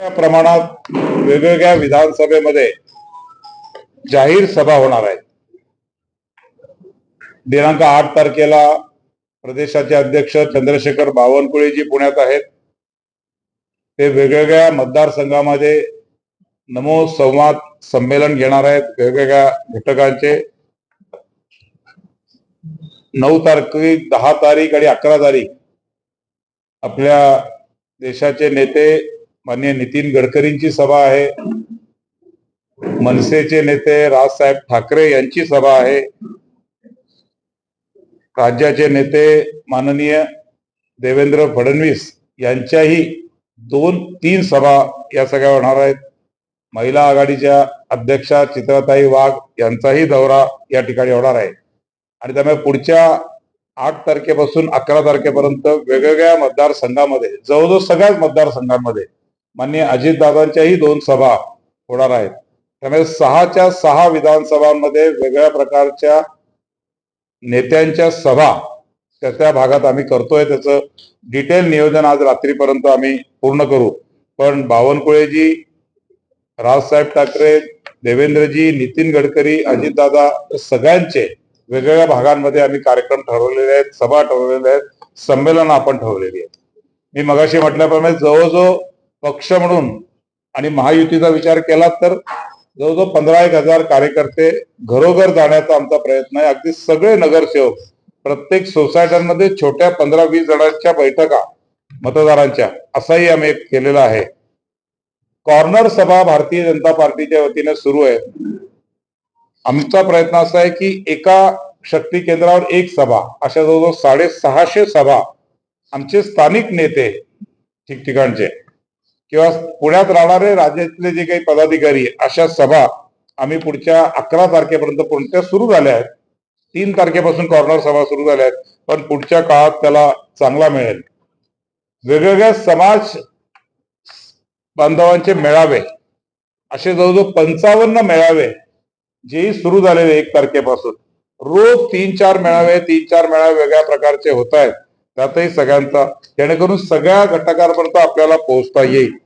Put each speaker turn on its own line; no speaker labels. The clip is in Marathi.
प्रमाणात वेगवेगळ्या विधानसभेमध्ये जाहीर सभा होणार आहेत. दिनांक आठ तारखेला प्रदेशाचे अध्यक्ष चंद्रशेखर बावनकुळेजी पुण्यात आहेत. ते वेगवेगळ्या मतदारसंघामध्ये नमो संवाद संमेलन घेणार आहेत. वेगवेगळ्या घटकांचे. नऊ तारीख दहा तारीख आणि अकरा तारीख आपल्या देशाचे नेते माननीय नितीन गडकरींची सभा आहे. मनसेचे नेते राजसाहेब ठाकरे यांची सभा आहे. राज्याचे नेते माननीय देवेंद्र फडणवीस यांच्याही दोन तीन सभा या सगळ्या होणार आहेत. महिला आघाडीच्या अध्यक्षा चित्रताई वाघ यांचाही दौरा या ठिकाणी होणार आहे. आणि त्यामुळे पुढच्या आठ तारखेपासून अकरा तारखेपर्यंत वेगवेगळ्या मतदारसंघामध्ये जवळजवळ सगळ्याच मतदारसंघांमध्ये माननीय अजितदादांच्याही दोन सभा होणार आहेत. त्यामुळे सहाच्या सहा विधानसभांमध्ये वेगवेगळ्या प्रकारच्या नेत्यांच्या सभा त्या त्या भागात आम्ही करतोय. त्याचं डिटेल नियोजन आज रात्रीपर्यंत आम्ही पूर्ण करू. पण बावनकुळेजी राजसाहेब ठाकरे देवेंद्रजी नितीन गडकरी अजितदादा सगळ्यांचे वेगवेगळ्या भागांमध्ये आम्ही कार्यक्रम ठरवलेले आहेत सभा ठरवलेल्या आहेत संमेलन आपण ठरवलेली आहेत. मी मगाशी म्हटल्याप्रमाणे जवळजवळ पक्ष म्हणून आणि महायुतीचा विचार केला तर जवळजवळ पंधरा एक हजार कार्यकर्ते घरोघर जाण्याचा आमचा प्रयत्न आहे. अगदी सगळे नगरसेवक प्रत्येक सोसायट्यांमध्ये छोट्या पंधरा वीस जणांच्या बैठका मतदारांच्या असाही आम्ही एक केलेला आहे. कॉर्नर सभा भारतीय जनता पार्टीच्या वतीने सुरू आहे. आमचा प्रयत्न असा आहे की एका शक्ती केंद्रावर एक सभा अशा जवळजवळ साडेसहाशे सभा आमचे स्थानिक नेते ठिकठिकाणचे किंवा पुण्यात राहणारे राज्यातले जे काही पदाधिकारी अशा सभा आम्ही पुढच्या अकरा तारखेपर्यंत कोणत्या सुरू झाल्या आहेत. तीन तारखेपासून कॉर्नर सभा सुरू झाल्या आहेत पण पुढच्या काळात त्याला चांगला मिळेल. वेगवेगळ्या समाज बांधवांचे मेळावे असे जवळजवळ पंचावन्न मेळावे जेही सुरू झालेले एक तारखेपासून. रोज तीन चार मेळावे तीन चार मेळावे वेगळ्या प्रकारचे होत आहेत. त्यातही सगळ्यांचा जेणेकरून सगळ्या घटकांपर्यंत आपल्याला पोहोचता येईल.